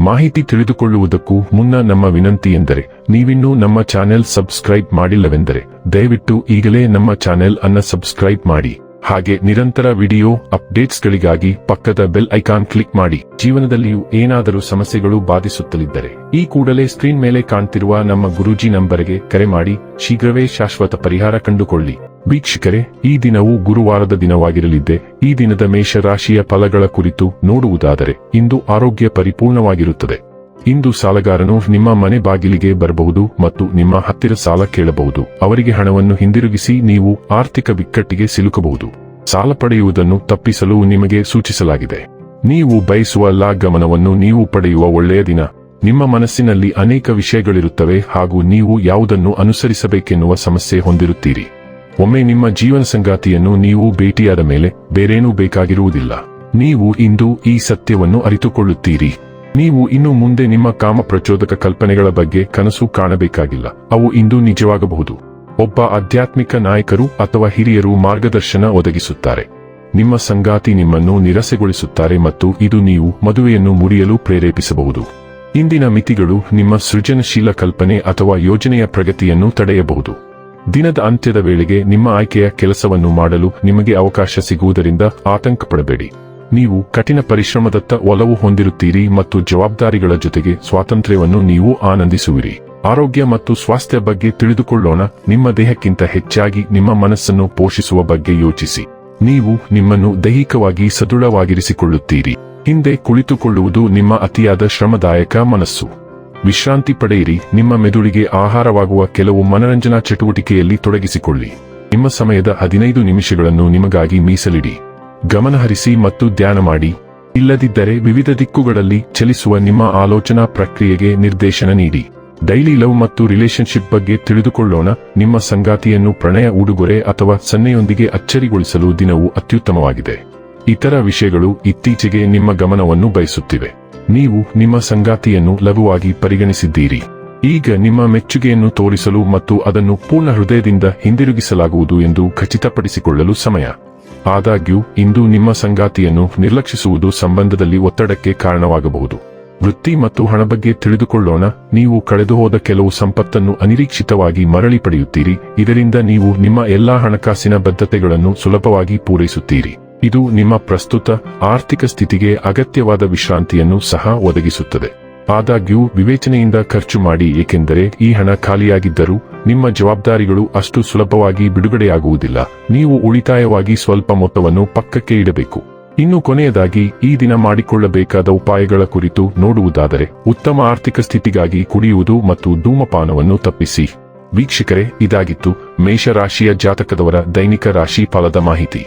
ಮಾಹಿತಿ ತಿಳಿದುಕೊಳ್ಳುವುದಕ್ಕೂ ಮುನ್ನ ನಮ್ಮ ವಿನಂತಿ ಎಂದರೆ, ನೀವಿನ್ನೂ ನಮ್ಮ ಚಾನೆಲ್ ಸಬ್ಸ್ಕ್ರೈಬ್ ಮಾಡಿಲ್ಲವೆಂದರೆ, ದಯವಿಟ್ಟು ಈಗಲೇ ನಮ್ಮ ಚಾನೆಲ್ ಅನ್ನ ಸಬ್ಸ್ಕ್ರೈಬ್ ಮಾಡಿ. ಹಾಗೆ ನಿರಂತರ ವಿಡಿಯೋ ಅಪ್ಡೇಟ್ಸ್ಗಳಿಗಾಗಿ ಪಕ್ಕದ ಬೆಲ್ ಐಕಾನ್ ಕ್ಲಿಕ್ ಮಾಡಿ. ಜೀವನದಲ್ಲಿಯೂ ಏನಾದರೂ ಸಮಸ್ಯೆಗಳು ಬಾಧಿಸುತ್ತಲಿದ್ದರೆ, ಈ ಕೂಡಲೇ ಸ್ಕ್ರೀನ್ ಮೇಲೆ ಕಾಣ್ತಿರುವ ನಮ್ಮ ಗುರೂಜಿ ನಂಬರ್ಗೆ ಕರೆ ಮಾಡಿ. ಶೀಘ್ರವೇ ಶಾಶ್ವತ ಪರಿಹಾರ ಕಂಡುಕೊಳ್ಳಿ. ವೀಕ್ಷಕರೇ, ಈ ದಿನವು ಗುರುವಾರದ ದಿನವಾಗಿರಲಿದ್ದೆ. ಈ ದಿನದ ಮೇಷ ರಾಶಿಯ ಫಲಗಳ ಕುರಿತು ನೋಡುವುದಾದರೆ, ಇಂದು ಆರೋಗ್ಯ ಪರಿಪೂರ್ಣವಾಗಿರುತ್ತದೆ. ಇಂದು ಸಾಲಗಾರನು ನಿಮ್ಮ ಮನೆ ಬಾಗಿಲಿಗೆ ಬರಬಹುದು ಮತ್ತು ನಿಮ್ಮ ಹತ್ತಿರ ಸಾಲ ಕೇಳಬಹುದು. ಅವರಿಗೆ ಹಣವನ್ನು ಹಿಂದಿರುಗಿಸಿ ನೀವು ಆರ್ಥಿಕ ಬಿಕ್ಕಟ್ಟಿಗೆ ಸಿಲುಕಬಹುದು. ಸಾಲ ಪಡೆಯುವುದನ್ನು ತಪ್ಪಿಸಲು ನಿಮಗೆ ಸೂಚಿಸಲಾಗಿದೆ. ನೀವು ಬಯಸುವ ಲಾ ಗಮನವನ್ನು ನೀವು ಪಡೆಯುವ ಒಳ್ಳೆಯ ದಿನ. ನಿಮ್ಮ ಮನಸ್ಸಿನಲ್ಲಿ ಅನೇಕ ವಿಷಯಗಳಿರುತ್ತವೆ ಹಾಗೂ ನೀವು ಯಾವುದನ್ನು ಅನುಸರಿಸಬೇಕೆನ್ನುವ ಸಮಸ್ಯೆ ಹೊಂದಿರುತ್ತೀರಿ. ಒಮ್ಮೆ ನಿಮ್ಮ ಜೀವನ ಸಂಗಾತಿಯನ್ನು ನೀವು ಭೇಟಿಯಾದ ಮೇಲೆ ಬೇರೇನೂ ಬೇಕಾಗಿರುವುದಿಲ್ಲ. ನೀವು ಇಂದು ಈ ಸತ್ಯವನ್ನು ಅರಿತುಕೊಳ್ಳುತ್ತೀರಿ. ನೀವು ಇನ್ನು ಮುಂದೆ ನಿಮ್ಮ ಕಾಮ ಪ್ರಚೋದಕ ಕಲ್ಪನೆಗಳ ಬಗ್ಗೆ ಕನಸು ಕಾಣಬೇಕಾಗಿಲ್ಲ. ಅವು ಇಂದು ನಿಜವಾಗಬಹುದು. ಒಬ್ಬ ಆಧ್ಯಾತ್ಮಿಕ ನಾಯಕರು ಅಥವಾ ಹಿರಿಯರು ಮಾರ್ಗದರ್ಶನ ಒದಗಿಸುತ್ತಾರೆ. ನಿಮ್ಮ ಸಂಗಾತಿ ನಿಮ್ಮನ್ನು ನಿರಸೆಗೊಳಿಸುತ್ತಾರೆ ಮತ್ತು ಇದು ನೀವು ಮದುವೆಯನ್ನು ಮುರಿಯಲು ಪ್ರೇರೇಪಿಸಬಹುದು. ಇಂದಿನ ಮಿತಿಗಳು ನಿಮ್ಮ ಸೃಜನಶೀಲ ಕಲ್ಪನೆ ಅಥವಾ ಯೋಜನೆಯ ಪ್ರಗತಿಯನ್ನು ತಡೆಯಬಹುದು. ದಿನದ ಅಂತ್ಯದ ವೇಳೆಗೆ ನಿಮ್ಮ ಆಯ್ಕೆಯ ಕೆಲಸವನ್ನು ಮಾಡಲು ನಿಮಗೆ ಅವಕಾಶ ಸಿಗುವುದರಿಂದ ಆತಂಕ ಪಡಬೇಡಿ ನೀವು ಕಠಿಣ ಪರಿಶ್ರಮದತ್ತ ಒಲವು ಹೊಂದಿರುತ್ತೀರಿ ಮತ್ತು ಜವಾಬ್ದಾರಿಗಳ ಜೊತೆಗೆ ಸ್ವಾತಂತ್ರ್ಯವನ್ನು ನೀವು ಆನಂದಿಸುವಿರಿ. ಆರೋಗ್ಯ ಮತ್ತು ಸ್ವಾಸ್ಥ್ಯ ಬಗ್ಗೆ ತಿಳಿದುಕೊಳ್ಳೋಣ, ನಿಮ್ಮ ದೇಹಕ್ಕಿಂತ ಹೆಚ್ಚಾಗಿ ನಿಮ್ಮ ಮನಸ್ಸನ್ನು ಪೋಷಿಸುವ ಬಗ್ಗೆ ಯೋಚಿಸಿ. ನೀವು ನಿಮ್ಮನ್ನು ದೈಹಿಕವಾಗಿ ಸದೃಢವಾಗಿರಿಸಿಕೊಳ್ಳುತ್ತೀರಿ. ಹಿಂದೆ ಕುಳಿತುಕೊಳ್ಳುವುದು ನಿಮ್ಮ ಅತಿಯಾದ ಶ್ರಮದಾಯಕ ಮನಸ್ಸು. ವಿಶ್ರಾಂತಿ ಪಡೆಯಿರಿ. ನಿಮ್ಮ ಮೆದುಳಿಗೆ ಆಹಾರವಾಗುವ ಕೆಲವು ಮನರಂಜನಾ ಚಟುವಟಿಕೆಯಲ್ಲಿ ತೊಡಗಿಸಿಕೊಳ್ಳಿ. ನಿಮ್ಮ ಸಮಯದ ಹದಿನೈದು ನಿಮಿಷಗಳನ್ನು ನಿಮಗಾಗಿ ಮೀಸಲಿಡಿ. ಗಮನಹರಿಸಿ ಮತ್ತು ಧ್ಯಾನ ಮಾಡಿ. ಇಲ್ಲದಿದ್ದರೆ ವಿವಿಧ ದಿಕ್ಕುಗಳಲ್ಲಿ ಚಲಿಸುವ ನಿಮ್ಮ ಆಲೋಚನಾ ಪ್ರಕ್ರಿಯೆಗೆ ನಿರ್ದೇಶನ ನೀಡಿ. ಡೈಲಿ ಲವ್ ಮತ್ತು ರಿಲೇಶನ್ಶಿಪ್ ಬಗ್ಗೆ ತಿಳಿದುಕೊಳ್ಳೋಣ. ನಿಮ್ಮ ಸಂಗಾತಿಯನ್ನು ಪ್ರಣಯ ಉಡುಗೊರೆ ಅಥವಾ ಸನ್ನೆಯೊಂದಿಗೆ ಅಚ್ಚರಿಗೊಳಿಸಲು ದಿನವು ಅತ್ಯುತ್ತಮವಾಗಿದೆ. ಇತರ ವಿಷಯಗಳು ಇತ್ತೀಚೆಗೆ ನಿಮ್ಮ ಗಮನವನ್ನು ಬಯಸುತ್ತಿವೆ. ನೀವು ನಿಮ್ಮ ಸಂಗಾತಿಯನ್ನು ಲಘುವಾಗಿ ಪರಿಗಣಿಸಿದ್ದೀರಿ. ಈಗ ನಿಮ್ಮ ಮೆಚ್ಚುಗೆಯನ್ನು ತೋರಿಸಲು ಮತ್ತು ಅದನ್ನು ಪೂರ್ಣ ಹೃದಯದಿಂದ ಹಿಂದಿರುಗಿಸಲಾಗುವುದು ಎಂದು ಖಚಿತಪಡಿಸಿಕೊಳ್ಳಲು ಸಮಯ. ಆದಾಗ್ಯೂ, ಇಂದು ನಿಮ್ಮ ಸಂಗಾತಿಯನ್ನು ನಿರ್ಲಕ್ಷಿಸುವುದು ಸಂಬಂಧದಲ್ಲಿ ಒತ್ತಡಕ್ಕೆ ಕಾರಣವಾಗಬಹುದು. ವೃತ್ತಿ ಮತ್ತು ಹಣ ಬಗ್ಗೆ ತಿಳಿದುಕೊಳ್ಳೋಣ. ನೀವು ಕಳೆದುಹೋದ ಕೆಲವು ಸಂಪತ್ತನ್ನು ಅನಿರೀಕ್ಷಿತವಾಗಿ ಮರಳಿ ಪಡೆಯುತ್ತೀರಿ. ಇದರಿಂದ ನೀವು ನಿಮ್ಮ ಎಲ್ಲಾ ಹಣಕಾಸಿನ ಬದ್ಧತೆಗಳನ್ನು ಸುಲಭವಾಗಿ ಪೂರೈಸುತ್ತೀರಿ. ಇದು ನಿಮ್ಮ ಪ್ರಸ್ತುತ ಆರ್ಥಿಕ ಸ್ಥಿತಿಗೆ ಅಗತ್ಯವಾದ ವಿಶ್ರಾಂತಿಯನ್ನು ಸಹ ಒದಗಿಸುತ್ತದೆ. ಆದಾಗ್ಯೂ, ವಿವೇಚನೆಯಿಂದ ಖರ್ಚು ಮಾಡಿ, ಏಕೆಂದರೆ ಈ ಹಣ ಖಾಲಿಯಾಗಿದ್ದರೂ ನಿಮ್ಮ ಜವಾಬ್ದಾರಿಗಳು ಅಷ್ಟು ಸುಲಭವಾಗಿ ಬಿಡುಗಡೆಯಾಗುವುದಿಲ್ಲ. ನೀವು ಉಳಿತಾಯವಾಗಿ ಸ್ವಲ್ಪ ಮೊತ್ತವನ್ನು ಪಕ್ಕಕ್ಕೆ ಇಡಬೇಕು. ಇನ್ನು ಕೊನೆಯದಾಗಿ, ಈ ದಿನ ಮಾಡಿಕೊಳ್ಳಬೇಕಾದ ಉಪಾಯಗಳ ಕುರಿತು ನೋಡುವುದಾದರೆ, ಉತ್ತಮ ಆರ್ಥಿಕ ಸ್ಥಿತಿಗಾಗಿ ಕುಡಿಯುವುದು ಮತ್ತು ಧೂಮಪಾನವನ್ನು ತಪ್ಪಿಸಿ. ವೀಕ್ಷಕರೇ, ಇದಾಗಿತ್ತು ಮೇಷರಾಶಿಯ ಜಾತಕದವರ ದೈನಿಕ ರಾಶಿ ಫಲದ ಮಾಹಿತಿ.